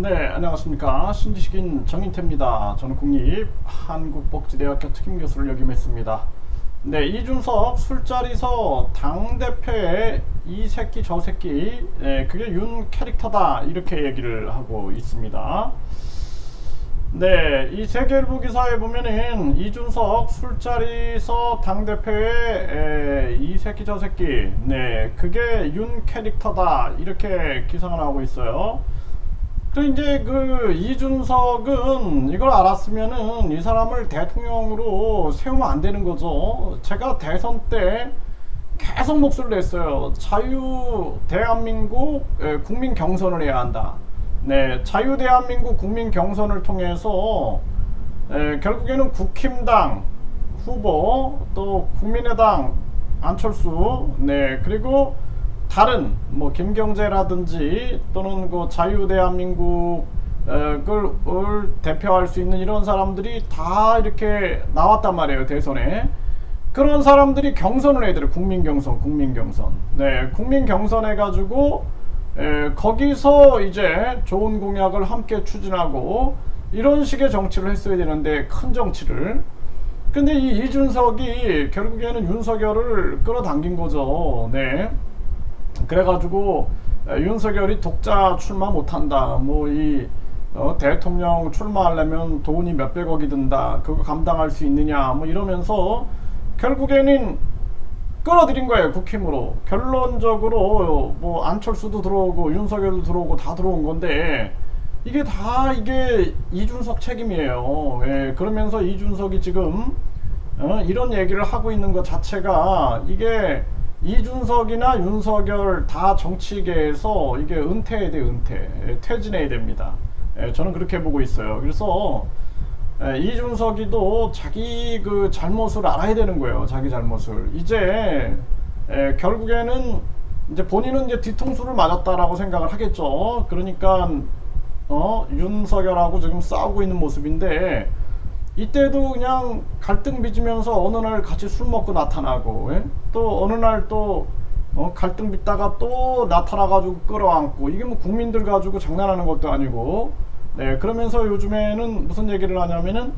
네, 안녕하십니까. 신지식인 정인태입니다. 저는 국립 한국복지대학교 특임교수를 역임했습니다. 네, 이준석 술자리에서 당대표의 이 새끼 저 새끼, 네, 그게 윤 캐릭터다. 이렇게 얘기를 하고 있습니다. 네, 이 세계일보 기사에 보면은 이준석 술자리에서 당대표의 에, 이 새끼 저 새끼, 네, 그게 윤 캐릭터다. 이렇게 기사가 나오고 있어요. 그 이제 그 이준석은 이걸 알았으면은 이 사람을 대통령으로 세우면 안 되는 거죠. 제가 대선 때 계속 목소리를 냈어요. 자유 대한민국 에, 국민 경선을 해야 한다. 네, 자유 대한민국 국민 경선을 통해서 에, 결국에는 국힘당 후보 또 국민의당 안철수 네 그리고 다른 뭐 김경재라든지 또는 그 자유대한민국을 대표할 수 있는 이런 사람들이 다 이렇게 나왔단 말이에요 대선에. 그런 사람들이 경선을 돼요 국민 경선 국민 경선. 네 국민 경선 해가지고 에, 거기서 이제 좋은 공약을 함께 추진하고 이런 식의 정치를 했어야 되는데 큰 정치를. 근데 이 이준석이 결국에는 윤석열을 끌어당긴 거죠. 네 그래가지고 에, 윤석열이 독자 출마 못한다. 뭐이 어, 대통령 출마하려면 돈이 몇백억이 든다. 그거 감당할 수 있느냐. 뭐 이러면서 결국에는 끌어들인 거예요 국힘으로. 결론적으로 뭐 안철수도 들어오고 윤석열도 들어오고 다 들어온 건데 이게 다 이게 이준석 책임이에요. 예, 그러면서 이준석이 지금 어, 이런 얘기를 하고 있는 것 자체가 이게 이준석이나 윤석열 다 정치계에서 이게 은퇴해야 돼 은퇴 예, 퇴진해야 됩니다. 예, 저는 그렇게 보고 있어요. 그래서 예, 이준석이도 자기 그 잘못을 알아야 되는 거예요. 자기 잘못을 이제 예, 결국에는 이제 본인은 이제 뒤통수를 맞았다라고 생각을 하겠죠. 그러니까 어 윤석열하고 지금 싸우고 있는 모습인데 이때도 그냥 갈등 빚으면서 어느 날 같이 술 먹고 나타나고 예? 또 어느 날또 어, 갈등 빚다가 또 나타나가지고 끌어안고 이게 뭐 국민들 가지고 장난하는 것도 아니고 네 그러면서 요즘에는 무슨 얘기를 하냐면은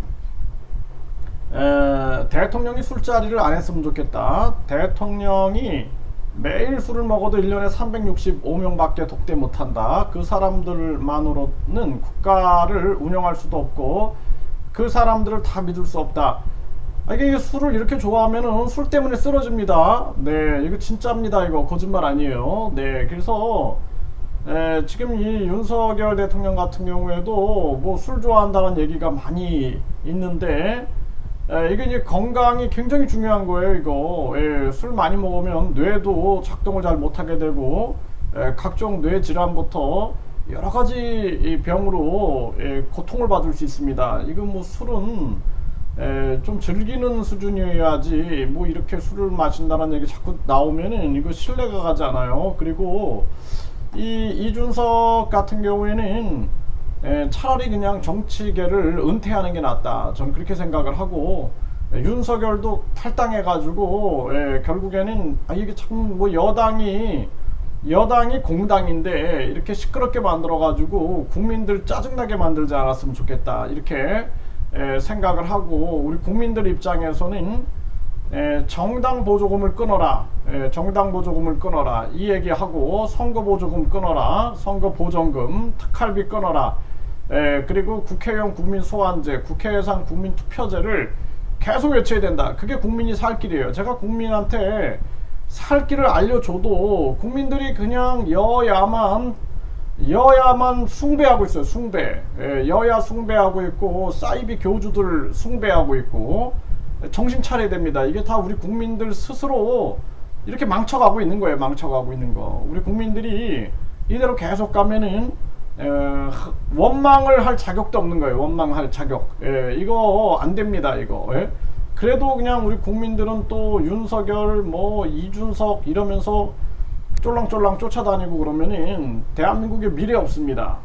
에, 대통령이 술자리를 안 했으면 좋겠다 대통령이 매일 술을 먹어도 1년에 365명밖에 독대 못한다 그 사람들만으로는 국가를 운영할 수도 없고 그 사람들을 다 믿을 수 없다. 아, 이게 술을 이렇게 좋아하면은 술 때문에 쓰러집니다. 네, 이거 진짜입니다. 이거 거짓말 아니에요. 네, 그래서 에, 지금 이 윤석열 대통령 같은 경우에도 뭐 술 좋아한다는 얘기가 많이 있는데 에, 이게 이제 건강이 굉장히 중요한 거예요. 이거 예, 술 많이 먹으면 뇌도 작동을 잘 못하게 되고 에, 각종 뇌 질환부터 여러 가지 이 병으로 예, 고통을 받을 수 있습니다. 이거 뭐 술은 에, 좀 즐기는 수준이어야지 뭐 이렇게 술을 마신다는 얘기 자꾸 나오면은 이거 신뢰가 가지 않아요. 그리고 이 이준석 같은 경우에는 에, 차라리 그냥 정치계를 은퇴하는 게 낫다. 저는 그렇게 생각을 하고 에, 윤석열도 탈당해가지고 에, 결국에는 아, 이게 참 뭐 여당이 여당이 공당인데 이렇게 시끄럽게 만들어가지고 국민들 짜증나게 만들지 않았으면 좋겠다. 이렇게 에, 생각을 하고 우리 국민들 입장에서는 에, 정당 보조금을 끊어라. 에, 정당 보조금을 끊어라. 이 얘기하고 선거 보조금 끊어라. 선거 보전금 특할비 끊어라. 에, 그리고 국회의원 국민 소환제 국회 예산 국민 투표제를 계속 외쳐야 된다. 그게 국민이 살 길이에요. 제가 국민한테 살 길을 알려줘도 국민들이 그냥 여야만 여야만 숭배하고 있어요. 숭배. 예, 여야 숭배하고 있고 사이비 교주들 숭배하고 있고 정신 차려야 됩니다. 이게 다 우리 국민들 스스로 이렇게 망쳐가고 있는 거예요. 망쳐가고 있는 거. 우리 국민들이 이대로 계속 가면은 에, 원망을 할 자격도 없는 거예요. 원망할 자격. 예, 이거 안 됩니다. 이거. 예? 그래도 그냥 우리 국민들은 또 윤석열 뭐 이준석 이러면서 쫄랑쫄랑 쫓아다니고 그러면은 대한민국에 미래 없습니다.